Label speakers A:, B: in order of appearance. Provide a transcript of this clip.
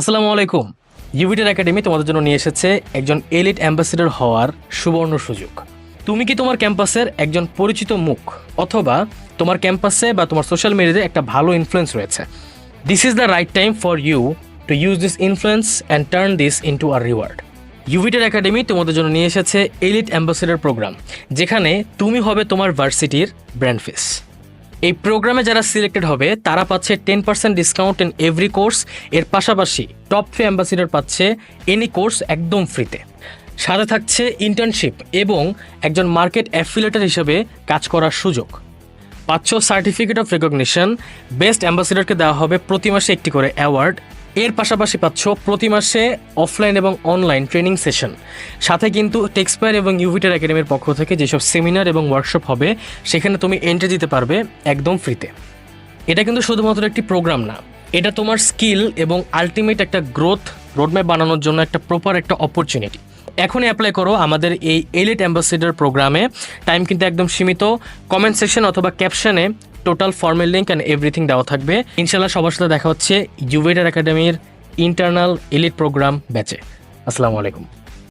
A: আসসালামু আলাইকুম। ইউভিটার একাডেমি তোমাদের জন্য নিয়ে এসেছে একজন এলিট অ্যাম্বাসেডর হওয়ার সুবর্ণ সুযোগ। তুমি কি তোমার ক্যাম্পাসের একজন পরিচিত মুখ অথবা তোমার ক্যাম্পাসে বা তোমার সোশ্যাল মিডিয়াতে একটা ভালো ইনফ্লুয়েন্স রয়েছে? This is the right time for you to use this influence and turn this into a reward ইউভিটার academy তোমাদের জন্য নিয়ে এসেছে এলিট অ্যাম্বাসেডর প্রোগ্রাম যেখানে তুমি হবে তোমার ভার্সিটির ব্র্যান্ড ফেস এই প্রোগ্রামে যারা সিলেক্টেড হবে, তারা পাচ্ছে ten percent discount in every course এর পাশাপাশি টপ থ্রি অ্যাম্বাসিডার পাচ্ছে এনি কোর্স একদম ফ্রিতে সাথে থাকছে ইন্টার্নশিপ এবং একজন মার্কেট অ্যাফিলেটার হিসেবে কাজ করার সুযোগ। পাচ্ছ সার্টিফিকেট অফ রেকগনিশন বেস্ট অ্যাম্বাসিডারকে দেওয়া হবে প্রতি মাসে একটি করে অ্যাওয়ার্ড এর পাশাপাশি পাচ্ছ প্রতি মাসে অফলাইন এবং অনলাইন ট্রেনিং সেশন। সাথে কিন্তু টেক্সপায়ার এবং ইউভিটার একাডেমির পক্ষ থেকে যেসব সেমিনার এবং ওয়ার্কশপ হবে, সেখানে তুমি এন্ট্রি দিতে পারবে একদম ফ্রিতে এটা কিন্তু শুধুমাত্র একটি প্রোগ্রাম না, এটা তোমার স্কিল এবং আলটিমেট একটা গ্রোথ রোডম্যাপ বানানোর জন্য একটা প্রপার একটা অপরচুনিটি এখনই অ্যাপ্লাই করো আমাদের এই এলিট অ্যাম্বাসেডার প্রোগ্রামে টাইম কিন্তু একদম সীমিত। কমেন্ট সেকশন অথবা ক্যাপশনে টোটাল ফর্মের লিঙ্ক অ্যান্ড এভরিথিং দেওয়া থাকবে। ইনশাল্লাহ সবার সাথে দেখা হচ্ছে ইউভেটার একাডেমির ইন্টারনাল এলিট প্রোগ্রাম ব্যাচে আসসালামু আলাইকুম।